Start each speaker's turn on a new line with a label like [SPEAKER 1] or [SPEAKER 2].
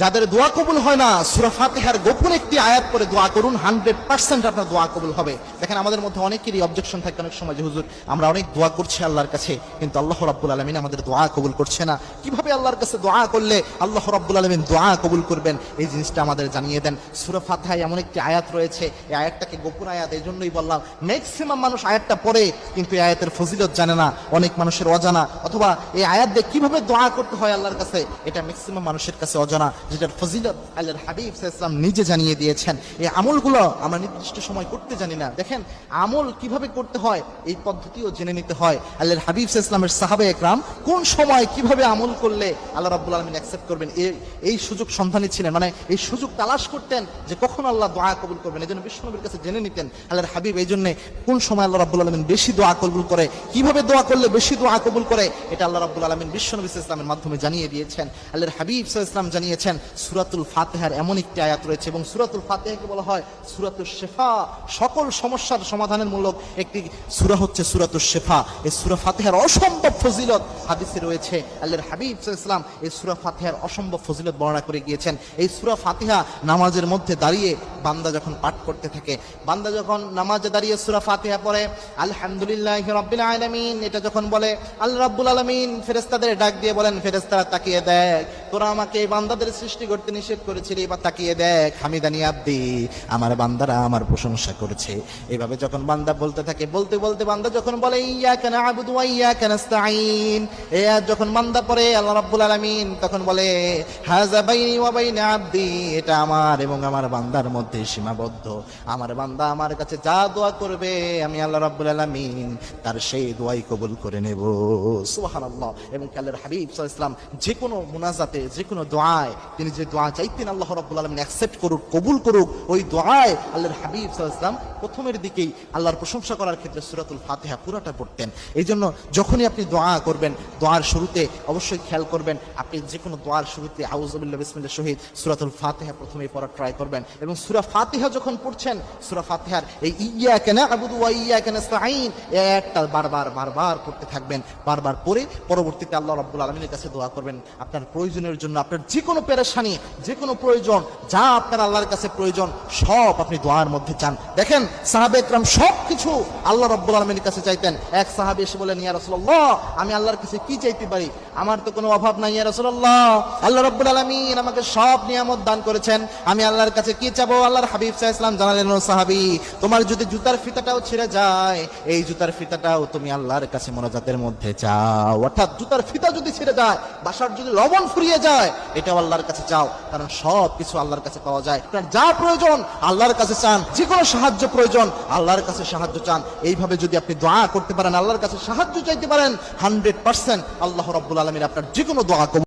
[SPEAKER 1] যাদের দোয়া কবুল হয় না, সুরা ফাতিহার গোপন একটি আয়াত করে দোয়া করুন হান্ড্রেড পার্সেন্ট আপনার দোয়া কবুল হবে। দেখেন আমাদের মধ্যে অনেকেরই অবজেকশন থাকে অনেক সময় যে, হুজুর, আমরা অনেক দোয়া করছি আল্লাহর কাছে, কিন্তু আল্লাহ রাব্বুল আলমিন আমাদের দোয়া কবুল করছে না। কীভাবে আল্লাহর কাছে দোয়া করলে আল্লাহ রাব্বুল আলমিন দোয়া কবুল করবেন? এই জিনিসটা আমাদের জানিয়ে দেন। সুরা ফাতিহায় এমন একটি আয়াত রয়েছে, এই আয়াতটাকে গোপন আয়াত, এই জন্যই বললাম ম্যাক্সিমাম মানুষ আয়াতটা পড়ে, কিন্তু এই আয়াতের ফজিলত জানে না, অনেক মানুষের অজানা, অথবা এই আয়াত দিয়ে কীভাবে দোয়া করতে হয় আল্লাহর কাছে, এটা ম্যাক্সিমাম মানুষের কাছে অজানা। যেটার ফজিলত আল্লাহর হাবিব ইসলাম নিজে জানিয়ে দিয়েছেন। এই আমলগুলো আমরা নির্দিষ্ট সময় করতে জানি না। দেখেন, আমল কীভাবে করতে হয়, এই পদ্ধতিও জেনে নিতে হয়। আল্লাহর হাবিব ইসলামের সাহাবে একরাম কোন সময় কীভাবে আমল করলে আল্লাহ রাব্বুল আলমিন অ্যাকসেপ্ট করবেন? এই এই সুযোগ সন্ধানী ছিলেন। মানে এই সুযোগ তালাশ করতেন যে কখন আল্লাহ দোয়া কবুল করবেন। এই জন্য বিষ্ণুনবীর কাছে জেনে নিতেন আল্লাহর হাবিব এই জন্য কোন সময় আল্লাহ রাব্বুল আলমিন বেশি দোয়া কবুল করে, কীভাবে দোয়া করলে বেশি দোয়া কবুল করে, এটা আল্লাহ রাব্বুল আলমিন বিশ্বনবী ইসলামের মাধ্যমে জানিয়ে দিয়েছেন। আল্লাহর হাবিব ইসলাম জানিয়েছেন সুরাতুল ফাতেহার এমন একটি আয়াত রয়েছে এবং সুরাতুল ফাতেহাকে বলা হয় সুরাতুল শেফা। সকল সমস্যার সমাধানের মূলক একটি সুরা হচ্ছে সুরাতুল শেফা। এই সুরা ফাতেহার অসম্ভব ফজিলত হাদিসে রয়েছে। আল্লাহর হাবিব ইসলাম এই সুরা ফাতেহার অসম্ভব ফজিলত বর্ণনা করে গিয়েছেন। এই সুরা ফাতেহা নামাজের মধ্যে দাঁড়িয়ে বান্দা যখন পাঠ করতে থাকে, বান্দা যখন নামাজে দাঁড়িয়ে সুরা ফাতিহা পড়ে, আলহামদুলিল্লাহ রব্বিল আলামিন, এটা যখন বলে, আল্লাহ রাব্বুল আলামিন ফেরেস্তাদের ডাক দিয়ে বলেন, ফেরেশতারা তাকিয়ে দেখ, তোরা আমাকে বান্দাদের সৃষ্টি করতে নিষেধ করেছিলি এবার তাকিয়ে দেখ, হামিদানি আব্দি, আমার বান্দারা আমার প্রশংসা করেছে। এভাবে যখন বান্দা বলতে থাকে, বলতে বলতে বান্দা যখন বলে, ইয়াকা না'বুদু ওয়া ইয়াকা নাস্তাঈন, এ আয়াত যখন বান্দা পড়ে, আল্লাহ রাব্বুল আলামিন তখন বলে হাজা বাইনি ওয়া বাইনা আব্দি, এটা আমার এবং আমার বান্দার মধ্যে সীমাবদ্ধ। আমার বান্দা আমার কাছে যা দোয়া করবে, আমি আল্লাহ রাব্বুল আলামিন তার সেই দোয়াই কবুল করে নেব। সুবহানাল্লাহ। এবং আল্লাহর হাবিব সাল্লাম যে কোনো মুনাজাতে যে কোনো দোয়ায় তিনি যে দোয়া চাইতেন আল্লাহ রাব্বুল আলামিন অ্যাকসেপ্ট করুক, কবুল করুক, ওই দোয়ায় আল্লাহর হাবিব সাল্লাম প্রথমের দিকেই আল্লাহর প্রশংসা করার ক্ষেত্রে সূরাতুল ফাতিহা পুরোটা পড়তেন। এই জন্য যখনই আপনি দোয়া করবেন, দোয়ার শুরুতে অবশ্যই খেয়াল করবেন, আপনি যে কোনো দোয়ার শুরুতে আউজুবিল্লাহ বিসমিল্লাহ শহীদ সূরাতুল ফাতিহা প্রথমেই পড়ার ট্রাই করবেন এবং সূরা ফাতিহা যখন পড়ছেন, সূরা ফাতিহার এই ইয়া কেন আবুদু ইয়া কেন এই আয়াতটা বারবার বারবার পড়তে থাকবেন, বারবার পড়ে পরবর্তীতে আল্লাহ রাব্বুল আলামিনের কাছে দোয়া করবেন। আপনার প্রয়োজনের জন্য, আপনার যে কোনো পেরেশানি যে কোনো প্রয়োজন, যা আপনার আল্লাহর কাছে প্রয়োজন, সব আপনি দোয়ার মধ্যে চান। দেখেন, সাহাবে একরাম সব কিছু আল্লাহ রাব্বুল আলামিনের কাছে চাইতেন। এক সাহাবে এসে বলেন ইয়া রাসূলুল্লাহ, আমি আল্লাহর কাছে কি চাইতে পারি? আমার তো কোনো অভাব নাই, ইয়া রাসূলুল্লাহ। আল্লাহ রাব্বুল আলামিন আমাকে সব নিয়ামত দান করেছেন। আমি আল্লাহর কাছে কি চাবো? আল্লাহর হাবিব সাল্লাল্লাহু আলাইহি জানালেন সাহাবী, তোমার যদি জুতার ফিতাটাও ছিঁড়ে যায়, এই জুতার ফিতাটাও তুমি আল্লাহর কাছে মোনাজাতের মধ্যে চাও। অর্থাৎ জুতার ফিতা যদি ছিঁড়ে যায়, বাসার যদি লবণ ফুরিয়ে যায়, এটাও আল্লাহর কাছে চাও। কারণ সব কিছু আল্লাহর কাছে পাওয়া যায়। আপনার যা প্রয়োজন, আল্লাহর কাছে চান। যে কোনো সাহায্য প্রয়োজন, আল্লাহর কাছে সাহায্য চান। এইভাবে যদি আপনি দোয়া করতে পারেন, আল্লাহর কাছে সাহায্য চাইতে পারেন হান্ড্রেড পার্সেন্ট আল্লাহ রব্বুল আলমীর আপনার যে কোনো দোয়া